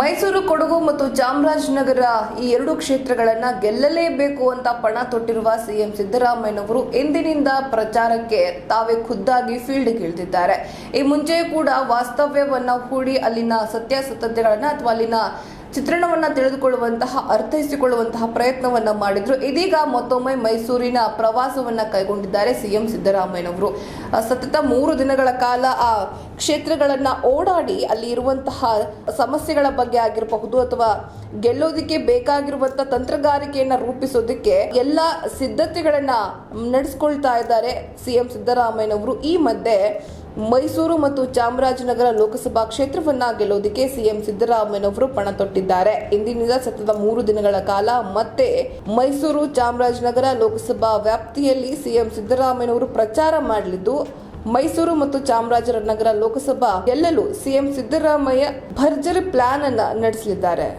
ಮೈಸೂರು, ಕೊಡಗು ಮತ್ತು ಚಾಮರಾಜನಗರ ಈ ಎರಡು ಕ್ಷೇತ್ರಗಳನ್ನ ಗೆಲ್ಲಲೇಬೇಕು ಅಂತ ಪಣ ತೊಟ್ಟಿರುವ ಸಿಎಂ ಸಿದ್ದರಾಮಯ್ಯನವರು ಎಂದಿನಿಂದ ಪ್ರಚಾರಕ್ಕೆ ತಾವೇ ಖುದ್ದಾಗಿ ಫೀಲ್ಡ್ ಇಳಿದಿದ್ದಾರೆ ಈ ಮುಂಚೆಯೂ ಕೂಡ ವಾಸ್ತವ್ಯವನ್ನ ಹೂಡಿ ಅಲ್ಲಿನ ಸತ್ಯಾಸತ್ಯತೆಗಳನ್ನ ಅಥವಾ ಅಲ್ಲಿನ ಚಿತ್ರಣವನ್ನ ತಿಳಿದುಕೊಳ್ಳುವಂತಹ, ಅರ್ಥೈಸಿಕೊಳ್ಳುವಂತಹ ಪ್ರಯತ್ನವನ್ನ ಮಾಡಿದ್ರು. ಇದೀಗ ಮತ್ತೊಮ್ಮೆ ಮೈಸೂರಿನ ಪ್ರವಾಸವನ್ನ ಕೈಗೊಂಡಿದ್ದಾರೆ ಸಿಎಂ ಸಿದ್ದರಾಮಯ್ಯನವರು. ಸತತ ಮೂರು ದಿನಗಳ ಕಾಲ ಆ ಕ್ಷೇತ್ರಗಳನ್ನ ಓಡಾಡಿ ಅಲ್ಲಿ ಇರುವಂತಹ ಸಮಸ್ಯೆಗಳ ಬಗ್ಗೆ ಆಗಿರಬಹುದು ಅಥವಾ ಗೆಲ್ಲೋದಿಕ್ಕೆ ಬೇಕಾಗಿರುವಂತಹ ತಂತ್ರಗಾರಿಕೆಯನ್ನ ರೂಪಿಸೋದಕ್ಕೆ ಎಲ್ಲ ಸಿದ್ಧತೆಗಳನ್ನ ನಡೆಸ್ಕೊಳ್ತಾ ಇದ್ದಾರೆ ಸಿಎಂ ಸಿದ್ದರಾಮಯ್ಯನವರು. ಈ ಮಧ್ಯೆ ಮೈಸೂರು ಮತ್ತು ಚಾಮರಾಜನಗರ ಲೋಕಸಭಾ ಕ್ಷೇತ್ರವನ್ನ ಗೆಲ್ಲೋದಕ್ಕೆ ಸಿಎಂ ಸಿದ್ದರಾಮಯ್ಯನವರು ಪಣ ತೊಟ್ಟಿದ್ದಾರೆ. ಇಂದಿನಿಂದ ಸತತ ಮೂರು ದಿನಗಳ ಕಾಲ ಮತ್ತೆ ಮೈಸೂರು ಚಾಮರಾಜನಗರ ಲೋಕಸಭಾ ವ್ಯಾಪ್ತಿಯಲ್ಲಿ ಸಿಎಂ ಸಿದ್ದರಾಮಯ್ಯನವರು ಪ್ರಚಾರ ಮಾಡಲಿದ್ದು, ಮೈಸೂರು ಮತ್ತು ಚಾಮರಾಜನಗರ ಲೋಕಸಭಾ ಗೆಲ್ಲಲು ಸಿಎಂ ಸಿದ್ದರಾಮಯ್ಯ ಭರ್ಜರಿ ಪ್ಲಾನ್ ಅನ್ನ ನಡೆಸಲಿದ್ದಾರೆ.